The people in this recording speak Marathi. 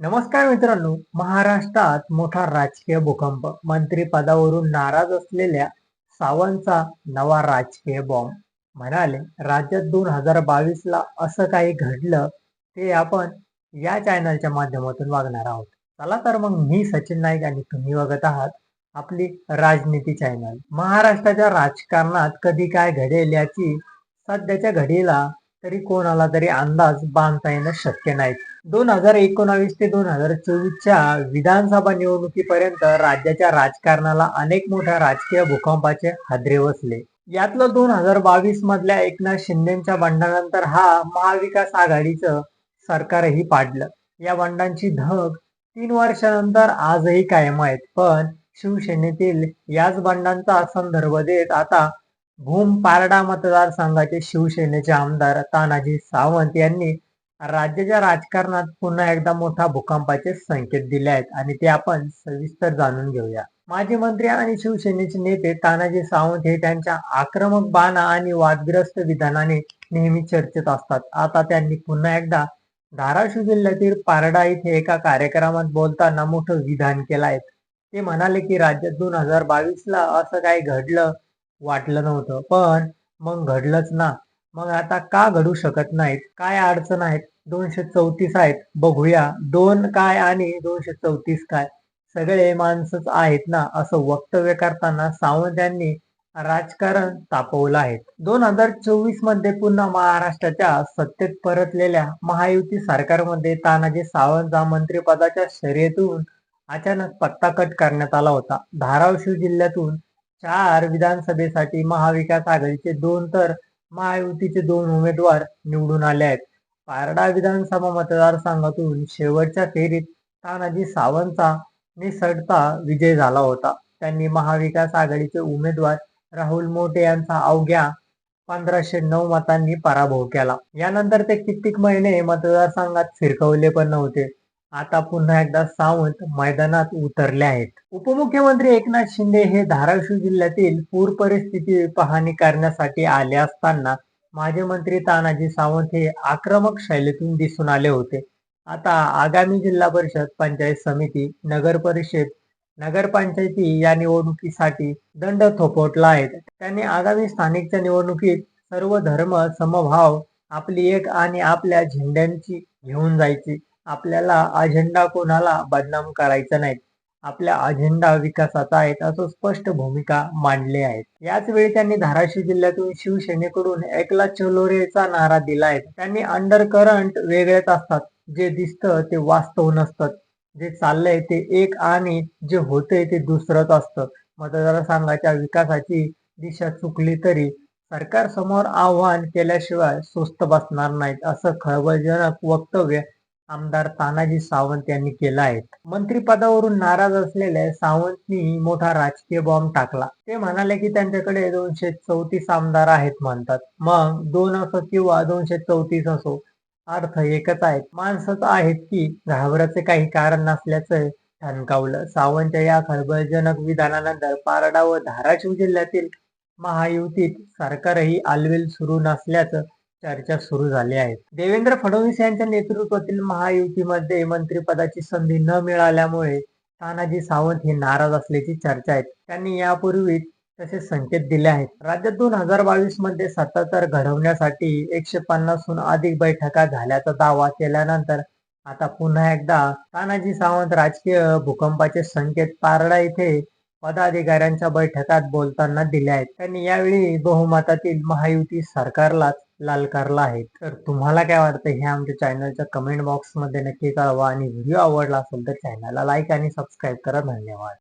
नमस्कार मित्रांनो महाराष्ट्रात मोठा राजकीय भूकंप. मंत्रिपदावरून नाराज असलेल्या सावंतचा नवा राजकीय बॉम्ब म्हणाले राज्यात दोन हजार बावीस ला असं काही घडलं ते आपण या चॅनलच्या माध्यमातून वागणार आहोत. चला तर मग मी सचिन नाईक आणि तुम्ही बघत आहात आपली राजनीती चॅनल महाराष्ट्राच्या राजकारणात कधी काय घडेल याची सध्याच्या घडीला तरी कोणाला तरी अंदाज बांधता येणं शक्य नाही. दोन हजार एकोणावीस ते दोन हजार चोवीसच्या विधानसभा निवडणुकीपर्यंत राज्याच्या राजकारणाला अनेक मोठ्या राजकीय भूकंपाचे हादरे बसले यातलं दोन हजार बावीस मधल्या एकनाथ शिंदेच्या बंडानंतर हा महाविकास आघाडीचं सरकारही पाडलं. या बंडांची धग तीन वर्षानंतर आजही कायम आहेत. पण शिवसेनेतील याच बंडांचा संदर्भ देत आता भूम पारडा मतदारसंघाचे शिवसेनेचे आमदार तानाजी सावंत यांनी राज्याच्या राजकारणात पुन्हा एकदा मोठा भूकंपाचे संकेत दिले आहेत आणि ते आपण सविस्तर जाणून घेऊया. माजी मंत्री आणि शिवसेनेचे नेते तानाजी सावंत हे त्यांच्या आक्रमक बाणा आणि वादग्रस्त विधानाने नेहमी चर्चेत असतात. आता त्यांनी पुन्हा एकदा धाराशिव जिल्ह्यातील पारडा इथे एका कार्यक्रमात बोलताना मोठं विधान केलं आहे. ते म्हणाले की राज्यात दोन हजार बावीस ला असं काही घडलं वाटलं नव्हतं पण मग घडलंच ना. मग आता का घडू शकत नाहीत? काय अडचण आहेत? दोनशे चौतीस आहेत. बघूया. दोन काय आणि दोनशे चौतीस काय? सगळे माणसंच आहेत ना? असं वक्तव्य करताना सावंत यांनी राजकारण तापवलं आहे. दोन हजार चोवीसमध्ये पुन्हा महाराष्ट्राच्या सत्तेत परतलेल्या महायुती सरकारमध्ये तानाजी सावंत मंत्रिपदाच्या शर्यतून अचानक पत्ता कट करण्यात आला होता. धाराशिव जिल्ह्यातून चार विधानसभेसाठी महाविकास आघाडीचे दोन तर महायुतीचे दोन उमेदवार निवडून आले आहेत. पारडा विधानसभा मतदारसंघातून शेवटच्या फेरीत तानाजी सावंतचा निसटता विजय झाला होता. त्यांनी महाविकास आघाडीचे उमेदवार राहुल मोटे यांचा अवघ्या पंधराशे नऊ मतांनी पराभव केला. यानंतर ते कित्येक महिने मतदारसंघात फिरकवले पण नव्हते. आता पुन्हा एकदा सावंत मैदानात उतरले आहेत. उपमुख्यमंत्री एकनाथ शिंदे हे धाराशिव जिल्ह्यातील पूर परिस्थिती पाहणी करण्यासाठी आले असताना माजी मंत्री तानाजी सावंत हे आक्रमक शैलीतून दिसून आले होते. आता आगामी जिल्हा परिषद पंचायत समिती नगर परिषद नगरपंचायती या निवडणुकीसाठी दंड थोपवटला आहे. त्यांनी आगामी स्थानिकच्या निवडणुकीत सर्व धर्म समभाव आपली एक आणि आपल्या झेंड्यांची घेऊन जायची. आपल्याला अजेंडा कोणाला बदनाम करायचा नाही. आपल्या अजेंडा विकासाचा आहे असं स्पष्ट भूमिका मांडली आहेत. याच वेळी त्यांनी धाराशिव जिल्ह्यातून शिवसेनेकडून एकला चलोरेचा नारा दिला आहे. त्यांनी अंडर करंट वेगळेच असतात. जे दिसतं ते वास्तव नसतं जे चाललंय ते एक आणि जे होतंय ते दुसरंच असतं. मतदारसंघाच्या विकासाची दिशा चुकली तरी सरकार समोर आव्हान केल्याशिवाय स्वस्त बसणार नाहीत असं खळबळजनक वक्तव्य आमदार तानाजी सावंत यांनी केला आहे. मंत्रिपदावरून नाराज असलेल्या सावंतनी मोठा राजकीय बॉम्ब टाकला. ते म्हणाले की त्यांच्याकडे दोनशे चौतीस आमदार आहेत म्हणतात. मग दोन असो किंवा दोनशे चौतीस असो अर्थ एकच आहेत माणसंच आहेत की घाबराचे काही कारण नसल्याचं ठणकावलं. सावंतच्या या खळबळजनक विधानानंतर पारडा व धाराशिव जिल्ह्यातील महायुतीत सरकारही आलवेल सुरू नसल्याचं चर्चा सुरू झाली आहे. देवेंद्र फडणवीस यांच्या नेतृत्वातील महायुतीमध्ये मंत्रिपदाची संधी न मिळाल्यामुळे तानाजी सावंत हे नाराज असल्याची चर्चा आहे. त्यांनी यापूर्वी तसे संकेत दिले आहेत. राज्यात दोन हजार बावीसमध्ये सत्तातर घडवण्यासाठी एकशे पन्नासहून अधिक बैठका झाल्याचा दावा केल्यानंतर आता पुन्हा एकदा तानाजी सावंत राजकीय भूकंपाचे संकेत पारडा येथे पदाधिकाऱ्यांच्या बैठकात बोलताना दिले आहेत. त्यांनी यावेळी बहुमतातील महायुती सरकारलाच लालकारला आहे. तर तुम्हाला काय वाटतं? हे आमच्या चॅनलच्या कमेंट बॉक्समध्ये नक्की कळवा. आणि व्हिडिओ आवडला असेल तर चॅनलला लाईक आणि सबस्क्राईब करा. धन्यवाद.